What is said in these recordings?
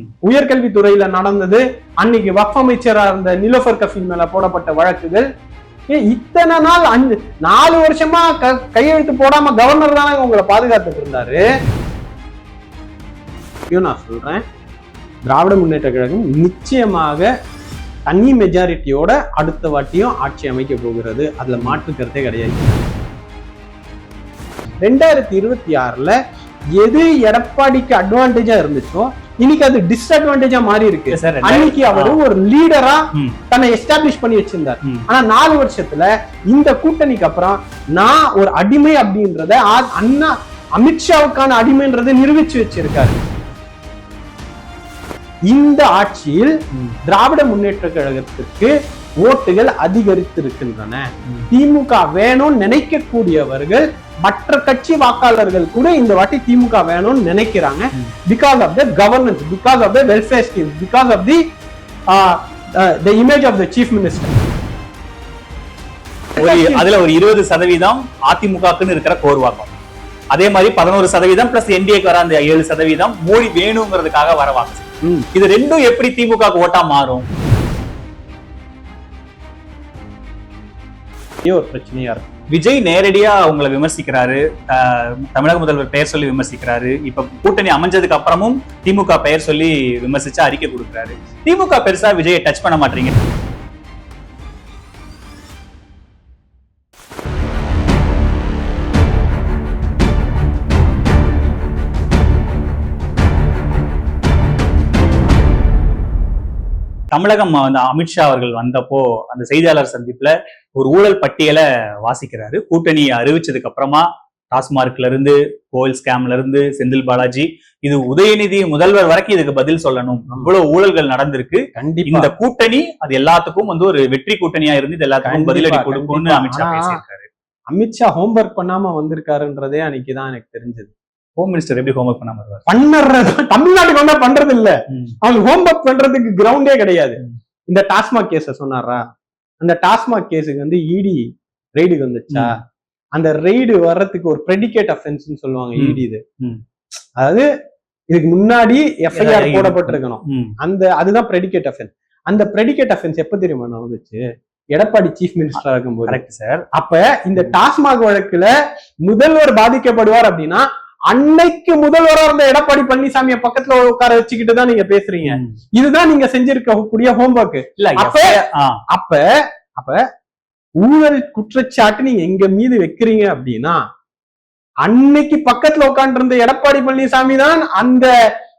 ம். உயர்கல்வித்துறையில நடந்தது. அன்னைக்கு வக்ஃப் அமைச்சரா இருந்த நிலோஃபர் கஃபி மேல போடப்பட்ட வழக்குகள். இத்தனை நாள் அஞ்சு நாலு வருஷமா கையெழுத்து போடாம கவர்னர் தானே உங்களை பாதுகாத்துட்டு இருந்தாரு? நான் சொல்றேன். திராவிட முன்னேற்ற கழகம் நிச்சயமாக தனி மெஜாரிட்டியோட அடுத்த வாட்டியும் ஆட்சி அமைக்க போகிறது. அதுல மாற்று கருத்தே கிடையாது. ரெண்டாயிரத்தி இருபத்தி ஆறுல எது எடப்பாடிக்கு அட்வான்டேஜா இருந்துச்சோ இன்னைக்கு அது டிஸ்அட்வான்டேஜா மாறி இருக்கு அன்னைக்கு அவரு ஒரு லீடரா. தன்னை எஸ்டாப்ளிஷ் பண்ணி வச்சிருந்தார். ஆனா நாலு வருஷத்துல இந்த கூட்டணிக்கு அப்புறம் நான் ஒரு அடிமை அப்படின்றத அண்ணா அமித்ஷாவுக்கான அடிமைன்றதை நிரூபிச்சு வச்சிருக்காரு இந்த ஆட்சியில். திராவிட முன்னேற்ற கழகத்திற்கு ஓட்டுகள் அதிகரித்திருக்கின்றன. திமுக வேணும்னு நினைக்கக்கூடியவர்கள் மற்ற கட்சி வாக்காளர்கள் கூட இந்த வாட்டி திமுக வேணும்னு நினைக்கிறாங்க. Because of the governance because of the welfare scheme because of the the image of the chief minister அதுல ஒரு இருபது சதவீதம் அதிமுகக்குன்னு இருக்கிற கோர்வாக்கம் அதே மாதிரி பதினோரு சதவீதம் பிளஸ் என்டிஏக்கு வர அந்த ஏழு சதவீதம் மோடி வேணுங்கிறதுக்காக வர வாக்கு. இது ரெண்டும் எப்படி திமுக ஓட்டா மாறும்? ஒரு பிரச்சனையா இருக்கும் விஜய் நேரடியா அவங்கள விமர்சிக்கிறாரு. ஆஹ் தமிழக முதல்வர் பெயர் சொல்லி விமர்சிக்கிறாரு. இப்ப கூட்டணி அமைஞ்சதுக்கு அப்புறமும் திமுக பெயர் சொல்லி விமர்சிச்சு அறிக்கை கொடுக்குறாரு. திமுக பெருசா விஜயை டச் பண்ண மாட்டீங்க. தமிழகம் வந்து அமித்ஷா அவர்கள் வந்தப்போ அந்த செய்தியாளர் சந்திப்புல ஒரு ஊழல் பட்டியலை வாசிக்கிறாரு. கூட்டணி அறிவிச்சதுக்கு அப்புறமா டாஸ்மார்க்ல இருந்து கோயில் ஸ்கேம்ல இருந்து செந்தில் பாலாஜி இது உதயநிதி முதல்வர் வரைக்கும் இதுக்கு பதில் சொல்லணும். இவ்வளவு ஊழல்கள் நடந்திருக்கு. கண்டிப்பா. இந்த கூட்டணி அது எல்லாத்துக்கும் வந்து ஒரு வெற்றி கூட்டணியா இருந்து இது எல்லாத்துக்கும் பதிலடி கொடுக்கும்னு. அமித்ஷா பேசியிருக்காரு. அமித்ஷா ஹோம்ஒர்க் பண்ணாம வந்திருக்காருன்றதே அன்னைக்கு தான் எனக்கு தெரிஞ்சது. ஹோம் மினிஸ்டர் எப்படி ஹோம்ஒர்க் பண்ணாம வருவார் பண்ணறது? தமிழ்நாட்டுக்கு வந்தா பண்றது இல்ல. அவங்க ஹோம்ஒர்க் பண்றதுக்கு கிரவுண்டே கிடையாது. இந்த டாஸ்மாக் கேஸ சொன்னாரா? அந்த டாஸ்மாக் கேஸுக்கு வந்து இடி ரெய்டுக்கு வந்துச்சா? அந்த ரெய்டு வர்றதுக்கு ஒரு ப்ரெடிகேட் அஃபென்ஸ் சொல்லுவாங்க. இடி இது ம். அதாவது இதுக்கு முன்னாடி எஃப்ஐஆர் போடப்பட்டிருக்கணும். அந்த அதுதான் ப்ரெடிகேட் அஃபென்ஸ் அந்த ப்ரெடிகேட் அஃபென்ஸ் எப்ப தெரியுமா நடந்துச்சு எடப்பாடி சீஃப் மினிஸ்டரா கரெக்ட் சார் அப்ப இந்த டாஸ்மாக் வழக்குல முதல்வர் பாதிக்கப்படுவார் அப்படின்னா அன்னைக்கு முதல்வரா இருந்த எடப்பாடி பழனிசாமியை பக்கத்துல உட்கார வச்சுக்கிட்டு தான் நீங்க பேசுறீங்க. இதுதான் நீங்க செஞ்சிருக்கக்கூடிய ஹோம்ஒர்க் இல்ல அப்ப- அப்ப அப்ப ஊழல் குற்றச்சாட்டு நீங்க எங்க மீது வைக்கிறீங்க அப்படின்னா அன்னைக்கு பக்கத்துல உட்கார்ந்து இருந்த எடப்பாடி பழனிசாமி தான் அந்த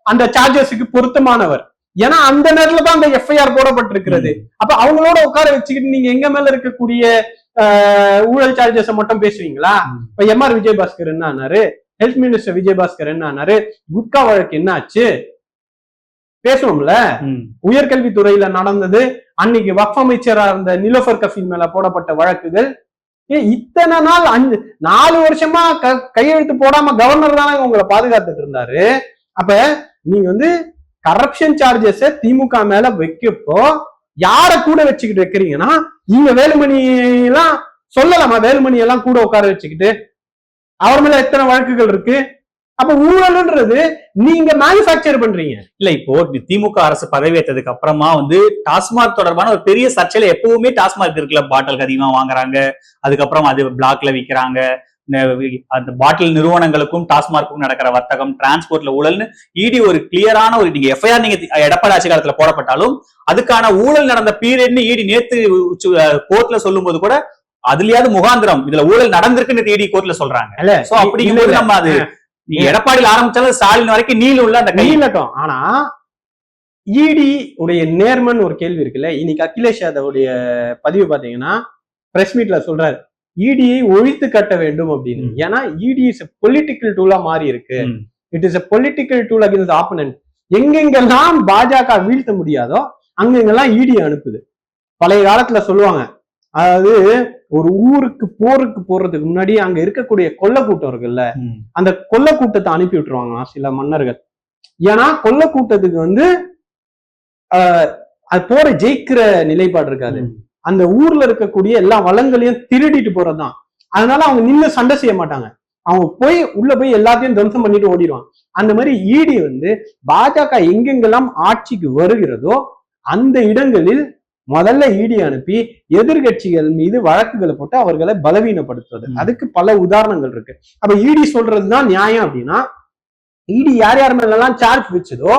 அந்த சார்ஜஸுக்கு பொருத்தமானவர். ஏன்னா அந்த நேரத்துல தான் அந்த எஃப்ஐஆர் போடப்பட்டிருக்கிறது. அப்ப அவங்களோட உட்கார வச்சுக்கிட்டு நீங்க எங்க மேல இருக்கக்கூடிய ஊழல் சார்ஜஸ் மட்டும் பேசுவீங்களா. இப்ப எம்ஆர் விஜயபாஸ்கர் என்ன ஆனாரு? ஹெல்த் மினிஸ்டர் விஜயபாஸ்கர் என்ன ஆனாரு? குட்கா வழக்கு என்ன ஆச்சு பேசுவோம்ல. உயர்கல்வித்துறையில நடந்தது அன்னைக்கு வக்ஃப் அமைச்சரா இருந்த நிலோஃபர் கஃபீல் மேல போடப்பட்ட வழக்குகள். இத்தனை நாள் அஞ்சு நாலு வருஷமா க- கையெழுத்து போடாம கவர்னர் தானே உங்களை பாதுகாத்துட்டு இருந்தாரு? அப்ப நீங்க வந்து கரப்ஷன் சார்ஜஸ் திமுக மேல வைக்கப்போ யார கூட வச்சுக்கிட்டு வைக்கிறீங்கன்னா நீங்க வேலுமணி எல்லாம் சொல்லலாமா? வேலுமணி எல்லாம் கூட உட்கார வச்சுக்கிட்டு அவர் மேல எத்தனை வழக்குகள் இருக்கு? அப்ப ஊழல்ன்றது நீங்க மேனுபேக்சர் பண்றீங்க. இல்ல இப்போ திமுக அரசு பதவியேற்றதுக்கு அப்புறமா வந்து டாஸ்மாக் தொடர்பான ஒரு பெரிய சர்ச்சையில எப்பவுமே டாஸ்மாக் இருக்குல்ல பாட்டில் அதிகமா வாங்குறாங்க. அதுக்கப்புறம் அது பிளாக்ல விக்கிறாங்க. அந்த பாட்டில் நிறுவனங்களுக்கும் டாஸ்மார்க்கும் நடக்கிற வர்த்தகம் டிரான்ஸ்போர்ட்ல ஊழல்னு இடி ஒரு கிளியரான ஒரு நீங்க எஃப்ஐஆர் நீங்க எடப்பாடி ஆட்சி காலத்துல போடப்பட்டாலும் அதுக்கான ஊழல் நடந்த பீரியட்னு இடி நேத்து கோர்ட்ல சொல்லும் போது கூட அதுலயாவது முகாந்திரம் இதுல ஊழல் நடந்திருக்குன்னு இடி கோர்ட்ல சொல்றாங்க. சோ அப்படிங்கும்போது நம்ம அது எடப்பாடியில் ஆரம்பிச்சாலும் ஸ்டாலின் வரைக்கும் நீள் உள்ள அந்த நீளட்டும். ஆனா இடி உடைய நேர்மன் ஒரு கேள்வி இருக்குல்ல. இன்னைக்கு அகிலேஷ் யாதவுடைய பதிவு பாத்தீங்கன்னா பிரஸ் மீட்ல சொல்றாரு. இடியை ஒழித்து கட்ட வேண்டும் அப்படின்னு. ஏன்னா இடி இஸ் பொலிட்டிக்கல் டூலா மாறி இருக்கு. It is a political tool against opponent எங்கெங்கெல்லாம் பாஜக வீழ்த்த முடியாதோ அங்கெங்கெல்லாம் இடி அனுப்புது. பழைய காலத்துல சொல்லுவாங்க. அதாவது ஒரு ஊருக்கு போருக்கு போறதுக்கு முன்னாடி அங்க இருக்கக்கூடிய கொல்ல கூட்டம் இருக்குல்ல. அந்த கொல்ல கூட்டத்தை அனுப்பி விட்டுருவாங்க சில மன்னர்கள். ஏன்னா கொல்ல கூட்டத்துக்கு வந்து அது போற ஜெயிக்கிற நிலைப்பாடு இருக்காது. அந்த ஊர்ல இருக்கக்கூடிய எல்லா வளங்களையும் திருடிட்டு போறதுதான். அதனால அவங்க நின்னு சண்டை செய்ய மாட்டாங்க. அவங்க போய் உள்ள போய் எல்லாத்தையும் துவம்சம் பண்ணிட்டு ஓடிடுவான் அந்த மாதிரி இடி வந்து பாஜக எங்கெங்கெல்லாம் ஆட்சிக்கு வருகிறதோ அந்த இடங்களில் முதல்ல இடி அனுப்பி எதிர்கட்சிகள் மீது வழக்குகளை போட்டு அவர்களை பலவீனப்படுத்துவது ம். அதுக்கு பல உதாரணங்கள் இருக்கு. அப்ப இடி சொல்றதுதான் நியாயம் அப்படின்னா இடி யார் யார் மேல எல்லாம் சார்ஜ் வச்சதோ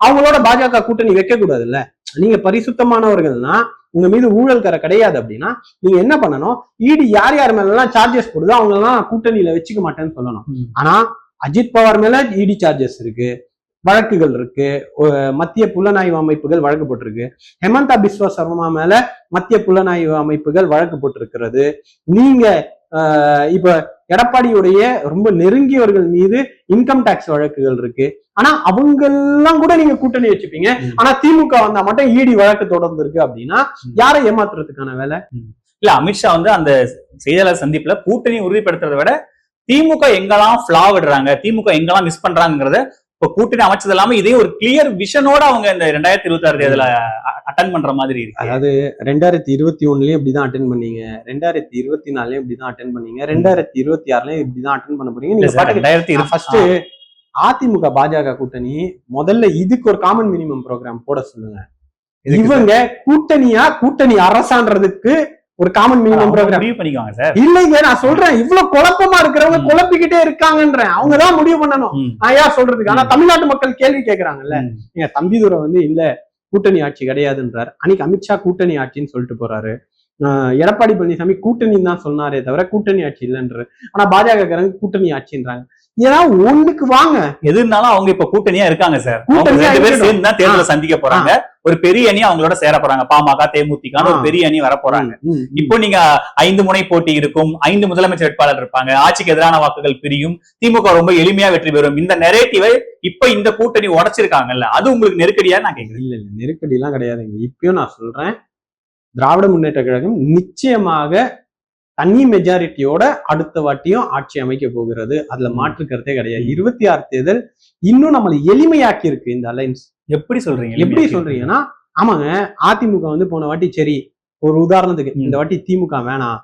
அவங்களோட பாஜக கூட்டணி வைக்க கூடாதுல்ல நீங்க பரிசுத்தமானவர்கள்னா உங்க மீது ஊழல் கரை கிடையாது அப்படின்னா நீங்க என்ன பண்ணணும்? இடி யார் யார் மேல எல்லாம் சார்ஜஸ் போடுதோ அவங்க எல்லாம் கூட்டணியில வச்சுக்க மாட்டேன்னு சொல்லணும். ஆனா அஜித் பவார் மேல இடி சார்ஜஸ் இருக்கு. வழக்குகள் இருக்கு. மத்திய புலனாய்வு அமைப்புகள் வழக்கு போட்டிருக்கு ஹெமந்தா பிஸ்வா சர்மா மேல மத்திய புலனாய்வு அமைப்புகள் வழக்கு போட்டிருக்கிறது நீங்க இப்ப எடப்பாடியுடைய ரொம்ப நெருங்கியவர்கள் மீது இன்கம் டாக்ஸ் வழக்குகள் இருக்கு. ஆனா அவங்கெல்லாம் கூட நீங்க கூட்டணி வச்சுப்பீங்க. ஆனா திமுக வந்தா மட்டும் இடி வழக்கு தொடர்ந்து இருக்கு அப்படின்னா. யாரை ஏமாத்துறதுக்கான வேலை? இல்ல அமித்ஷா வந்து அந்த செய்தியாளர் சந்திப்புல கூட்டணி உறுதிப்படுத்துறதை விட திமுக எங்கெல்லாம் ஃபிளா விடுறாங்க திமுக எங்கெல்லாம் மிஸ் பண்றாங்கிறத இப்ப கூட்டணி அமைச்சது இல்லாம இதே ஒரு கிளியர் விஷனோட அவங்க இந்த ரெண்டாயிரத்தி இருபத்தி ஆறு தேர்தல அட்டன் பண்ற மாதிரி இருக்கு. அதாவது ரெண்டாயிரத்தி இருபத்தி ஒண்ணுலயும் இப்படிதான் அட்டன் பண்ணீங்க. ரெண்டாயிரத்தி இருபத்தி நாலுலயும் இப்படிதான் அட்டன் பண்ணீங்க. ரெண்டாயிரத்தி இருபத்தி ஆறுலயும் இப்படிதான் அட்டன் பண்ண போறீங்க. நீங்க ரெண்டாயிரத்தி ஃபர்ஸ்ட் அதிமுக பாஜக கூட்டணி முதல்ல இதுக்கு ஒரு காமன் மினிமம் ப்ரோக்ராம் போட சொல்லுங்க. இவங்க கூட்டணியா கூட்டணி அரசான்றதுக்கு ஒரு காமன் மினிமம் அவங்க ப்ரோக்ராம் முடிவு பண்ணிக்குவாங்க சார். இல்லைங்க நான் சொல்றேன். இவ்வளவு குழப்பமா இருக்கிறவங்க. குழப்பிக்கிட்டே இருக்காங்கன்றேன். அவங்கதான் முடிவு பண்ணணும். நான் யார் சொல்றதுக்கு? ஆனா தமிழ்நாட்டு மக்கள் கேள்வி கேக்குறாங்கல்ல. ம். ஏங்க தம்பிதுரை வந்து இல்ல கூட்டணி ஆட்சி கிடையாதுன்றார். அன்னைக்கு அமித்ஷா கூட்டணி ஆட்சின்னு சொல்லிட்டு போறாரு. எடப்பாடி பழனிசாமி கூட்டணின்னு தான் சொன்னாரே தவிர கூட்டணி ஆட்சி இல்லைன்றாரு. ஆனா பாஜக கூட்டணி ஆட்சின்றாங்க. ஏதாவது ஒண்ணுக்கு வாங்க. எது இருந்தாலும் அவங்க இப்ப கூட்டணியா இருக்காங்க சார். ரெண்டு பேரும். சேர்ந்து தான் தேர்தலை சந்திக்க போறாங்க. ஒரு பெரிய அணி அவங்களோட சேர போறாங்க. பாமக தேமுதிக ஒரு. பெரிய அணி வர போறாங்க. இப்போ நீங்க ஐந்து முனை போட்டி இருக்கும். ஐந்து முதலமைச்சர் வேட்பாளர் இருப்பாங்க. ஆட்சிக்கு எதிரான வாக்குகள் பிரியும். திமுக ரொம்ப எளிமையா வெற்றி பெறும். இந்த நெரேட்டிவை இப்ப இந்த கூட்டணி உடைச்சிருக்காங்கல்ல அது உங்களுக்கு நெருக்கடியா நான் கேக்குறேன். இல்ல இல்ல நெருக்கடி எல்லாம் கிடையாதுங்க. இப்பயும் நான் சொல்றேன். திராவிட முன்னேற்ற கழகம் நிச்சயமாக தனி மெஜாரிட்டியோட அடுத்த வாட்டியும் ஆட்சி அமைக்க போகிறது அதுல. மாற்று கருத்தே கிடையாது. இருபத்தி ஆறு தேர்தல் இன்னும் நம்மளை எளிமையாக்கி இருக்கு இந்த அலைன்ஸ் எப்படி சொல்றீங்க எப்படி சொல்றீங்கன்னா ஆமாங்க அதிமுக வந்து போன வாட்டி சரி ஒரு உதாரணத்துக்கு. இந்த வாட்டி திமுக வேணாம்.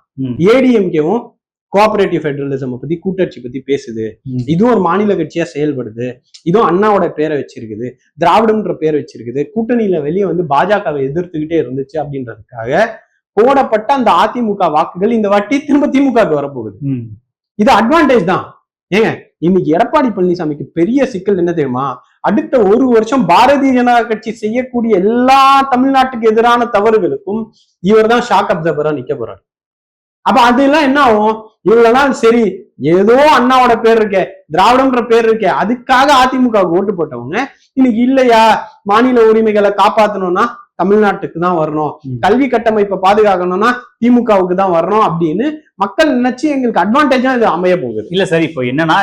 ஏடிஎம்கேவும் கோஆபரேட்டிவ் ஃபெடரலிசம் பத்தி கூட்டாட்சி பத்தி பேசுது. இதுவும் ஒரு மாநில கட்சியா செயல்படுது இதுவும் அண்ணாவோட பேரை வச்சிருக்குது திராவிடம்ன்ற பேர் வச்சிருக்குது கூட்டணியில வெளியே வந்து பாஜகவை எதிர்த்துக்கிட்டே இருந்துச்சு அப்படின்றதுக்காக போடப்பட்ட அந்த அதிமுக வாக்குகள் இந்த வாட்டி திரும்ப திமுகவுக்கு வரப்போகுது. இது அட்வான்டேஜ் தான். ஏங்க இன்னைக்கு எடப்பாடி பழனிசாமிக்கு பெரிய சிக்கல் என்ன தெரியுமா? அடுத்த ஒரு வருஷம் பாரதிய ஜனதா கட்சி செய்யக்கூடிய எல்லா தமிழ்நாட்டுக்கு எதிரான தவறுகளுக்கும் இவர் தான் ஷாக் அப்சர்வரா நிக்க போறாரு. அப்ப அதெல்லாம் என்ன ஆகும்? இவ்வளவு நாள் சரி ஏதோ அண்ணாவோட பேர் இருக்கே திராவிடம்ன்ற பேர் இருக்கே அதுக்காக அதிமுக ஓட்டு போட்டவங்க இன்னைக்கு இல்லையா? மாநில உரிமைகளை காப்பாத்தணும்னா தமிழ்நாட்டுக்கு தான் வரணும். கல்வி கட்டமைப்பை பாதுகாக்கணும்னா திமுகவுக்கு தான் வரணும் அப்படின்னு மக்கள் நினைச்சு எங்களுக்கு அட்வான்டேஜா இது அமைய போகுது இல்ல சார் இப்போ என்னன்னா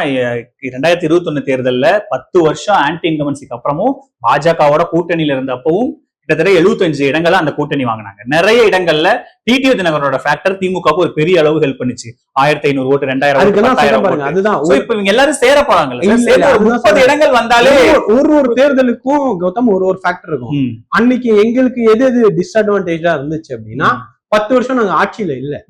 ரெண்டாயிரத்தி இருபத்தி ஒண்ணு தேர்தல்ல பத்து வருஷம் ஆன்டி இன்கமன்சிக்கு அப்புறமும் பாஜகவோட கூட்டணியில இருந்தப்பவும் கிட்டத்தட்ட 75 இடங்கள்ல அந்த கூட்டணி வாங்கினாங்க. நிறைய இடங்கள்ல டிடிவி தினகரோட ஃபேக்டர் திமுகவுக்கு ஒரு பெரிய அளவு ஹெல்ப் பண்ணுச்சு. ஆயிரத்தி ஐநூறு ஓட்டு ரெண்டாயிரம். அதுதான் இப்ப இவங்க எல்லாரும் சேர அதுதான் முப்பது. இடங்கள் வந்தாலே ஒரு- ஒரு தேர்தலுக்கும் கௌதம் ஒரு ஒரு ஃபேக்டர் இருக்கும். அன்னைக்கு எங்களுக்கு எது எது டிஸ்அட்வான்டேஜா இருந்துச்சு அப்படின்னா பத்து வருஷம் நாங்க ஆட்சியில இல்ல.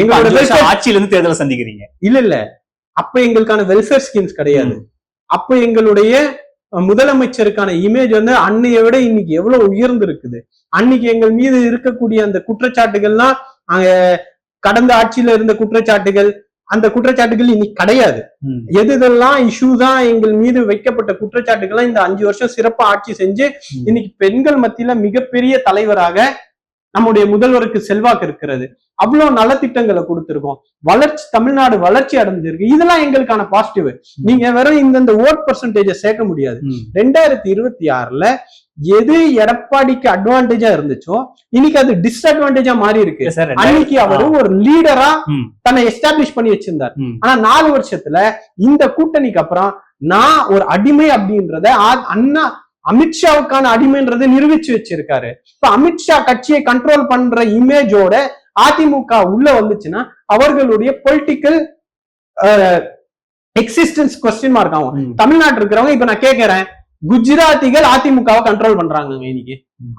எங்களோட ஆட்சியில இருந்து தேர்தலை சந்திக்கிறீங்க. இல்ல இல்ல. அப்ப எங்களுக்கான வெல்ஃபேர் ஸ்கீம்ஸ் கிடையாது. அப்ப எங்களுடைய முதலமைச்சருக்கான இமேஜ் வந்து அன்னைய விட இன்னைக்கு எவ்வளவு உயர்ந்து இருக்குது அன்னைக்கு எங்கள் மீது இருக்கக்கூடிய அந்த குற்றச்சாட்டுகள்லாம் அங்க கடந்த ஆட்சியில இருந்த குற்றச்சாட்டுகள் அந்த குற்றச்சாட்டுகள் இன்னைக்கு கிடையாது. எது இதெல்லாம் இஷ்யூ தான் எங்கள் மீது வைக்கப்பட்ட குற்றச்சாட்டுகள்லாம் இந்த அஞ்சு வருஷம் சிறப்பா ஆட்சி செஞ்சு. இன்னைக்கு பெண்கள் மத்தியில மிகப்பெரிய தலைவராக நம்முடைய முதல்வருக்கு செல்வாக்கு இருக்கிறது. அவ்வளவு நலத்திட்டங்களை கொடுத்திருக்கோம். வளர்ச்சி தமிழ்நாடு வளர்ச்சி அடைஞ்சிருக்கு. இதெல்லாம் எங்களுக்கான பாசிட்டிவ் நீங்க வெறும் இந்தந்த ஓட் பர்சன்டேஜ சேர்க்க முடியாது. ரெண்டாயிரத்தி இருபத்தி ஆறுல எது எடப்பாடிக்கு அட்வான்டேஜா இருந்துச்சோ இன்னைக்கு அது டிஸ்அட்வான்டேஜா மாறி இருக்கு. அன்னைக்கு அவர் ஒரு லீடரா. தன்னை எஸ்டாப்ளிஷ் பண்ணி வச்சிருந்தார். ஆனா நாலு வருஷத்துல இந்த கூட்டணிக்கு அப்புறம் நான் ஒரு அடிமை அப்படின்றத அண்ணா அமித்ஷாவுக்கான அடிமைன்றதை நிரூபிச்சு வச்சிருக்காரு. இப்ப அமித்ஷா கட்சியை கண்ட்ரோல் பண்ற இமேஜோட அதிமுக உள்ள வந்துச்சுன்னா அவர்களுடைய பொலிட்டிக்கல் எக்ஸிஸ்டன்ஸ் கொஸ்டின் மார்க் ஆகும். தமிழ்நாட்டு இருக்கிறவங்க இப்ப நான் கேக்குறேன். குஜராத்திகள் அதிமுகவை கண்ட்ரோல் பண்றாங்க இன்னைக்கு.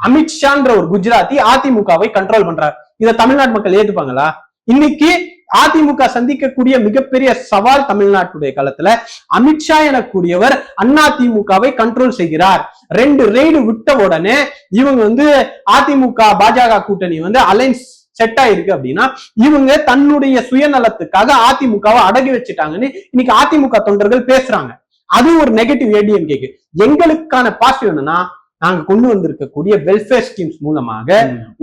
அமித்ஷான்ற ஒரு குஜராத்தி அதிமுகவை கண்ட்ரோல் பண்றாரு. இத தமிழ்நாட்டு மக்கள் ஏத்துப்பாங்களா? இன்னைக்கு அதிமுக சந்திக்கக்கூடிய மிகப்பெரிய சவால் தமிழ்நாட்டுடைய காலத்துல அமித்ஷா எனக்கூடியவர் அதிமுகவை கண்ட்ரோல் செய்கிறார். ரெண்டு ரெய்டு விட்ட உடனே இவங்க வந்து அதிமுக பாஜக கூட்டணி வந்து அலைன்ஸ் செட் ஆயிருக்கு அப்படின்னா இவங்க தன்னுடைய சுயநலத்துக்காக அதிமுகவை அடகி வச்சுட்டாங்கன்னு இன்னைக்கு அதிமுக தொண்டர்கள் பேசுறாங்க. அது ஒரு நெகட்டிவ் ஏடிஎம்கேக்கு எங்களுக்கான பாசிட்டிவ் என்னன்னா நாங்க கொண்டு வந்திருக்கக்கூடிய வெல்ஃபேர் ஸ்கீம்ஸ் மூலமாக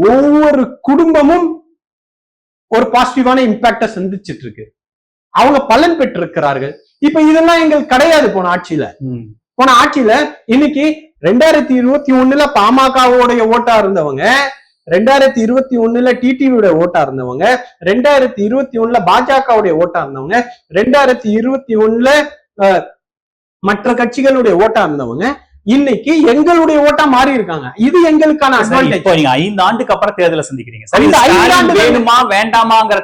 ஒவ்வொரு குடும்பமும் ஒரு பாசிட்டிவான இம்பாக்ட சந்திச்சிட்டு இருக்கு அவங்க பலன் பெற்றிருக்கிறார்கள். இப்ப இதெல்லாம் எங்களுக்கு கிடையாது போன ஆட்சியில. போன ஆட்சியில இன்னைக்கு ரெண்டாயிரத்தி இருபத்தி ஒண்ணுல பாமகவோடைய ஓட்டா இருந்தவங்க ரெண்டாயிரத்தி இருபத்தி ஒண்ணுல டிடிவியோட ஓட்டா இருந்தவங்க ரெண்டாயிரத்தி இருபத்தி ஒண்ணுல பாஜகவுடைய ஓட்டா இருந்தவங்க ரெண்டாயிரத்தி இருபத்தி ஒண்ணுல மற்ற கட்சிகளுடைய ஓட்டா இருந்தவங்க இன்னைக்கு எங்களுடைய ஓட்டா மாறி இருக்காங்க. இது எங்களுக்கான சரி, அட்வான்டேஜ் இப்போ நீங்க ஐந்து ஆண்டுக்கு அப்புறம் தேர்தலை சந்திக்கிறீங்க. சரி அந்த ஐந்து வேணுமா வேண்டாமாங்கிற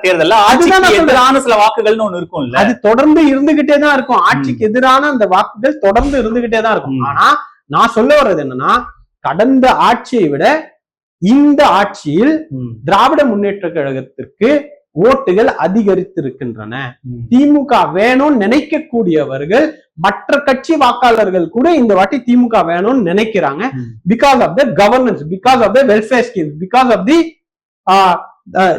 அதுதான் சொல்றேன். எதிரான சில வாக்குகள்னு ஒண்ணு இருக்கும்ல அது தொடர்ந்து இருந்துகிட்டே தான் இருக்கும். ஆட்சிக்கு எதிரான அந்த வாக்குகள் தொடர்ந்து இருந்துகிட்டே தான் இருக்கும். ஆனா நான் சொல்ல வர்றது என்னன்னா கடந்த ஆட்சியை விட இந்த ஆட்சியில். திராவிட முன்னேற்ற கழகத்திற்கு ஓட்டுகள் அதிகரித்திருக்கின்றன. திமுக வேணும்னு நினைக்கக்கூடியவர்கள் மற்ற கட்சி வாக்காளர்கள் கூட இந்த வாட்டி திமுக வேணும்னு நினைக்கிறாங்க. Because of the governance because of the welfare scheme because of the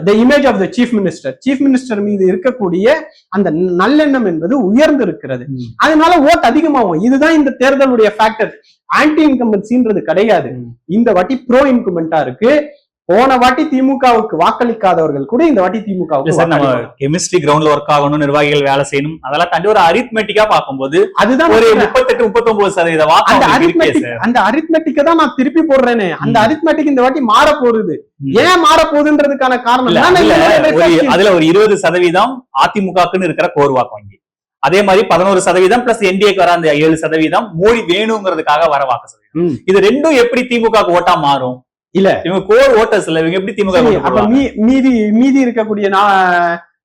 the image of the chief minister chief minister மீது இருக்கக்கூடிய அந்த நல்லெண்ணம் என்பது உயர்ந்து இருக்கிறது. அதனால ஓட் அதிகமாகும் இதுதான் இந்த தேர்தலுடைய ஃபேக்டர் ஆன்டி இன்கம்பன்சின்றது கிடையாது. இந்த வாட்டி ப்ரோ இன்குமெண்டா இருக்கு போன வாட்டி திமுகவுக்கு வாக்களிக்காதவர்கள் கூட இந்த வாட்டி திமுகவுக்கு நம்ம. கெமிஸ்ட்ரி கிரவுண்ட்ல ஒர்க் ஆகணும் நிர்வாகிகள் வேலை செய்யணும் அதெல்லாம் தாண்டி ஒரு அரித்மெட்டிக்கா பார்க்கும்போது அதுதான் ஒரு. முப்பத்தெட்டு முப்பத்தொன்பது சதவீத அந்த அரித்மெட்டிக் அந்த அரித்மெட்டிக்க தான் நான் திருப்பி போடுறேனே அந்த. அரித்மெட்டிக் இந்த வாட்டி மாற போகுது. ஏன் மாற போகுதுன்றதுக்கான காரணம் அதுல ஒரு இருபது சதவீதம் அதிமுகக்குன்னு இருக்கிற கோர் வாக்கு வங்கி அதே மாதிரி பதினோரு சதவீதம் பிளஸ் என்டிஏக்கு வர அந்த ஏழு சதவீதம் மோடி வேணுங்கிறதுக்காக வர வாக்கு சதவீதம். இது ரெண்டும் எப்படி திமுக ஓட்டா மாறும் இல்ல. இவங்க கோர் ஓட்டர்ஸ் இல்ல இவங்க எப்படி திமுக அப்ப மீதி மீதி இருக்கக்கூடிய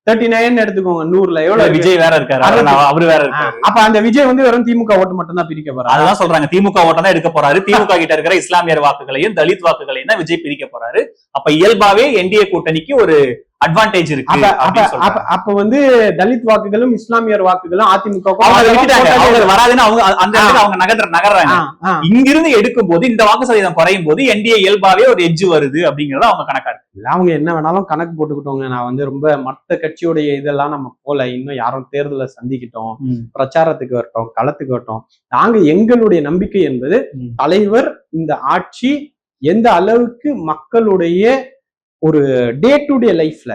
தேர்ட்டி நைன் எடுத்துக்கோங்க நூறுல. எவ்வளவு? விஜய் வேற இருக்காரு. அவரு- வேற இருக்காரு. அப்ப அந்த விஜய் வந்து வெறும் திமுக ஓட்டு மட்டும் தான் பிரிக்க போறாரு. அதுதான் சொல்றாங்க. திமுக ஓட்டம் தான் எடுக்க போறாரு. திமுக கிட்ட இருக்கிற இஸ்லாமியர் வாக்குகளையும் தலித் வாக்குகளையும் தான் விஜய் பிரிக்க போறாரு. அப்ப இயல்பாவே என்டிஏ கூட்டணிக்கு ஒரு அட்வான்டேஜ் இருக்கு அப்ப வந்து தலித் வாக்குகளும் இஸ்லாமியர் வாக்குகளும் அதிமுக வராதுன்னு அவங்க அந்த அவங்க நகர்ற நகர்றாங்க. இங்கிருந்து எடுக்கும் போது இந்த வாக்கு சதவீதம் குறையும் போது என்டிஏ இயல்பாவே ஒரு எட்ஜ் வருது அப்படிங்கறது அவங்க கணக்கா இருக்கு அவங்க என்ன வேணாலும் கணக்கு போட்டுக்கிட்டோங்க. நான் வந்து ரொம்ப மத்த கட்சியுடைய இதெல்லாம் நம்ம போல. இன்னும் யாரும் தேர்தலை சந்திக்கிட்டோம் பிரச்சாரத்துக்கு வரட்டும் களத்துக்கு வரட்டும். நாங்க எங்களுடைய நம்பிக்கை என்பது. தலைவர் இந்த ஆட்சி எந்த அளவுக்கு மக்களுடைய ஒரு டே டு டே லைஃப்ல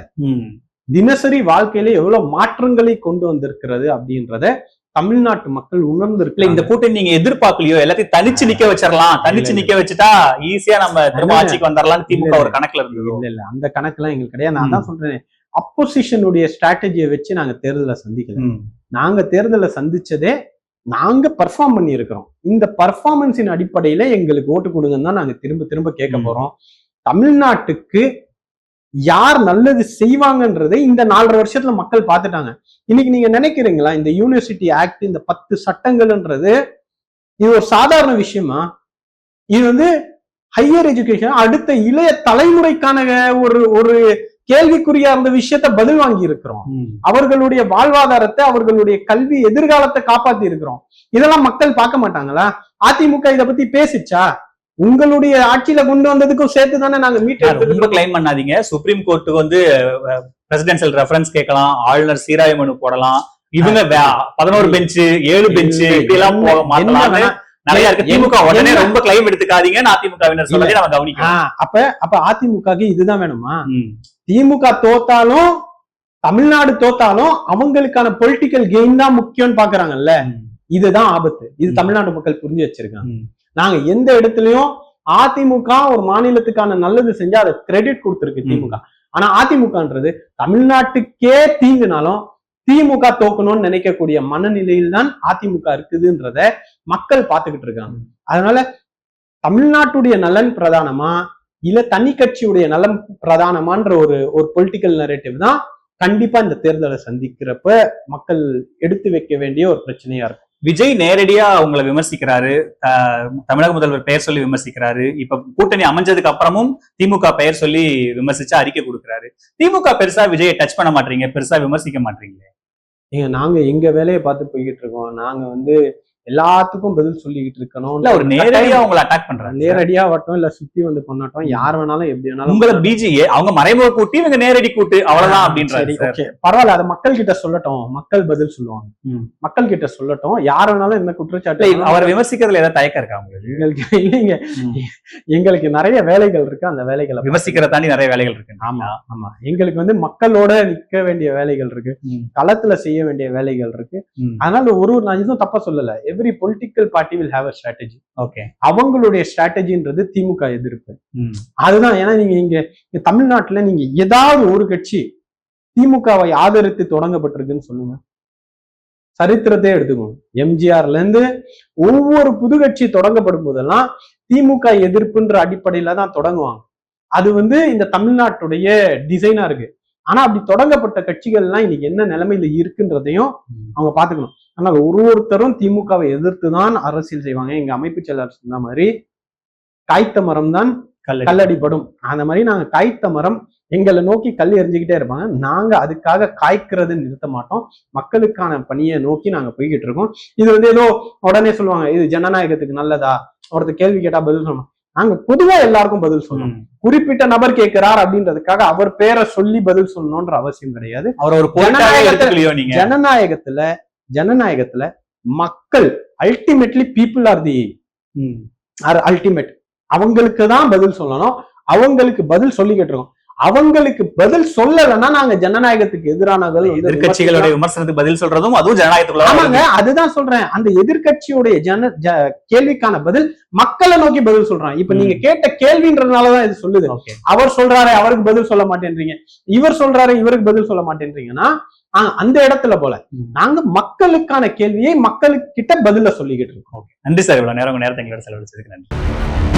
தினசரி வாழ்க்கையில எவ்வளவு மாற்றங்களை கொண்டு வந்திருக்கிறது அப்படின்றத தமிழ்நாட்டு மக்கள் இல்ல உணர்ந்திருக்கல இந்த கூட்டணி நீங்க எதிர்பார்க்கலையோ? எல்லாத்தையும் தனிச்சு நிக்க வச்சிடலாம் தனிச்சு நிக்க வச்சுட்டா ஈஸியா நம்ம திரும்ப. ஆட்சிக்கு வந்துடலாம் திமுக ஒரு கணக்குல இருந்தது. இல்ல இல்ல. அந்த கணக்கெல்லாம் எங்களுக்கு கிடையாது. நான். தான் சொல்றேன். அப்போசிஷனுடைய ஸ்ட்ராட்டஜியை வச்சு நாங்க தேர்தலை சந்திக்கல. நாங்க தேர்தலை சந்திச்சதே நாங்க பர்ஃபார்ம் பண்ணியிருக்கிறோம். இந்த பர்ஃபார்மன்ஸின் அடிப்படையில எங்களுக்கு ஓட்டு கொடுங்கன்னு தான் நாங்க திரும்ப திரும்ப கேட்க. போறோம். தமிழ்நாட்டுக்கு யார் நல்லது செய்வாங்கன்றதை இந்த நாலரை வருஷத்துல மக்கள் பார்த்துட்டாங்க. இன்னைக்கு நீங்க நினைக்கிறீங்களா இந்த யூனிவர்சிட்டி ஆக்ட் இந்த பத்து சட்டங்கள்ன்றது இது ஒரு சாதாரண விஷயமா? இது வந்து ஹையர் எஜுகேஷன் அடுத்த இளைய தலைமுறைக்கான ஒரு ஒரு கேள்விக்குறியா இருந்த விஷயத்த பதில் வாங்கி இருக்கிறோம் அவர்களுடைய வாழ்வாதாரத்தை அவர்களுடைய கல்வி எதிர்காலத்தை காப்பாத்தி இருக்கிறோம் இதெல்லாம் மக்கள் பார்க்க மாட்டாங்களா? அதிமுக இத பத்தி பேசிச்சா? உங்களுடைய ஆட்சியில கொண்டு வந்ததுக்கும் சேர்த்து தானே நாங்க மீட் சார், ரொம்ப கிளைம் பண்ணாதீங்க. சுப்ரீம் கோர்ட்டுக்கு வந்து பிரசிடென்சியல் ரெஃபரன்ஸ் கேட்கலாம். ஆளுநர் சீராய்வு மனு போடலாம். இவங்க பதினோரு பெஞ்ச் ஏழு பெஞ்ச் இப்படி எல்லாம் போக மாட்டலாம் நிறைய இருக்கு. திமுக உடனே ரொம்ப கிளைம் எடுத்துக்காதீங்கன்னு அதிமுகவினர் சொல்லி நம்ம கவனிக்கலாம் அப்ப அப்ப அதிமுகக்கு இதுதான் வேணுமா. திமுக தோத்தாலும் தமிழ்நாடு தோத்தாலும் அவங்களுக்கான பொலிட்டிக்கல் கெயின் தான் முக்கியம்னு பாக்குறாங்கல்ல. இதுதான் ஆபத்து. இது. தமிழ்நாடு மக்கள் புரிஞ்சு வச்சிருக்காங்க. நாங்க எந்த இடத்துலயும் அதிமுக ஒரு மாநிலத்துக்கான நல்லது செஞ்சா அதை கிரெடிட் கொடுத்திருக்கு. திமுக. ஆனா அதிமுகன்றது தமிழ்நாட்டுக்கே தீங்குனாலும் திமுக தோக்கணும்னு நினைக்கக்கூடிய மனநிலையில் தான் அதிமுக இருக்குதுன்றத மக்கள் பார்த்துக்கிட்டு இருக்காங்க. அதனால தமிழ்நாட்டுடைய நலன் பிரதானமா? இல்ல தனி கட்சியுடைய நலன் பிரதானமான்ற ஒரு ஒரு பொலிட்டிக்கல் நரேட்டிவ் தான் கண்டிப்பா இந்த தேர்தலை சந்திக்கிறப்ப மக்கள் எடுத்து வைக்க வேண்டிய ஒரு பிரச்சனையா இருக்கும். விஜய் நேரடியா அவங்கள விமர்சிக்கிறாரு. தமிழக முதல்வர் பெயர் சொல்லி விமர்சிக்கிறாரு. இப்ப கூட்டணி அமைஞ்சதுக்கு அப்புறமும் திமுக பெயர் சொல்லி விமர்சிச்சு அறிக்கை கொடுக்கிறாரு. திமுக பெருசா விஜயை டச் பண்ண மாட்டீங்க பெருசா விமர்சிக்க மாட்டீங்களே? ஏங்க நாங்க எங்க வேலையை பார்த்து போய்கிட்டு இருக்கோம் நாங்க வந்து எல்லாத்துக்கும் பதில் சொல்லிக்கிட்டு இருக்கணும். இல்ல ஒரு நேரடியா அவங்கள அட்டாக் பண்றாங்க. நேரடியா வட்டம் இல்ல சுத்தி வந்து பண்ணட்டும். யார் வேணாலும் எப்படி வேணாலும் உங்களை பிஜி அவங்க மறைமுக கூட்டி இவங்க நேரடி கூட்டு அவ்வளவுதான் அப்படின்றாரு பரவாயில்ல அதை மக்கள் கிட்ட சொல்லட்டும். மக்கள் பதில் சொல்லுவாங்க. மக்கள் கிட்ட சொல்லட்டும். யார் வேணாலும் இந்த குற்றச்சாட்டு அவரை விமர்சிக்கிறதுல ஏதாவது தயக்கம் இருக்கா உங்களுக்கு? எங்களுக்கு இல்லைங்க. எங்களுக்கு நிறைய வேலைகள் இருக்கு அந்த வேலைகளை விமர்சிக்கிறத தாண்டி நிறைய வேலைகள் இருக்கு. ஆமா ஆமா. எங்களுக்கு வந்து மக்களோட நிக்க வேண்டிய வேலைகள் இருக்கு. களத்துல செய்ய வேண்டிய வேலைகள் இருக்கு. அதனால ஒரு நான் எதுவும் தப்பா சொல்லல. Every political party will have a strategy okay அவங்களுடைய ஸ்ட்ராட்டஜின்றது திமுக எதிர்ப்பு. அதுதான் ஏன்னா நீங்க இங்க தமிழ்நாட்டுல நீங்க ஏதாவது ஒரு கட்சி திமுகவை ஆதரித்து தொடங்கப்பட்டிருக்குன்னு சொல்லுங்க. சரித்திரத்தை எடுத்துக்கோங்க. எம்ஜிஆர்ல இருந்து ஒவ்வொரு புது கட்சி தொடங்கப்படும் போதெல்லாம் திமுக எதிர்ப்புன்ற அடிப்படையில தான் தொடங்குவாங்க. அது வந்து இந்த தமிழ்நாட்டுடைய டிசைனா இருக்கு. ஆனா அப்படி தொடங்கப்பட்ட கட்சிகள்லாம் இன்னைக்கு என்ன நிலைமையில இருக்குன்றதையும். அவங்க பாத்துக்கணும் ஆனால் ஒரு ஒருத்தரும் திமுகவை எதிர்த்து தான் அரசியல் செய்வாங்க. எங்க அமைப்பு செயலாளர் சொன்ன மாதிரி காய்த்த மரம் தான் கல்லடி. கல்லடிப்படும். அந்த மாதிரி நாங்க காய்த்த மரம் எங்களை நோக்கி கல் எறிஞ்சுக்கிட்டே இருப்பாங்க. நாங்க அதுக்காக காய்க்கிறது நிறுத்த மாட்டோம். மக்களுக்கான பணியை நோக்கி நாங்க போய்கிட்டு இருக்கோம். இது வந்து ஏதோ உடனே சொல்லுவாங்க இது ஜனநாயகத்துக்கு நல்லதா? ஒருத்தர் கேள்வி கேட்டா பதில் சொல்லணும் நாங்க பொதுவா எல்லாருக்கும் பதில் சொல்லணும். குறிப்பிட்ட நபர் கேட்கிறார் அப்படின்றதுக்காக அவர் பேரை சொல்லி பதில் சொல்லணும்ன்ற அவசியம் கிடையாது. அவர் ஒரு ஜனநாயகத்துல- ஜனநாயகத்துல மக்கள் ultimately people are the. Are ultimate அவங்களுக்கு தான் பதில் சொல்லணும். அவங்களுக்கு பதில் சொல்லிக்கிட்டு இருக்கோம் அவங்களுக்கு பதில் சொல்லலைன்னா நாங்க ஜனநாயகத்துக்கு எதிரானவர்கள் வந்து எதிர்க்கட்சிகளுடைய விமர்சனத்துக்கு பதில் சொல்றதும் அதுவும் ஜனநாயகத்துக்குள்ள ஆமாங்க அதுதான் சொல்றேன். அந்த எதிர்க்கட்சியுடைய ஜன கேள்விக்கான பதில் மக்களை நோக்கி பதில் சொல்றான். இப்ப. நீங்க கேட்ட கேள்வின்றதுனாலதான் இது சொல்லுது. அவர் சொல்றாரு அவருக்கு பதில் சொல்ல மாட்டேன்றீங்க. இவர் சொல்றாரு இவருக்கு பதில் சொல்ல மாட்டேன்றீங்கன்னா அந்த இடத்துல போல. நாங்க மக்களுக்கான கேள்வியை மக்களுக்கிட்ட பதில சொல்லிக்கிட்டு இருக்கோம். நன்றி சார் இவ்வளவு நேரம் நேரத்தை எங்களோட செலவழிச்சதுக்கு நன்றி.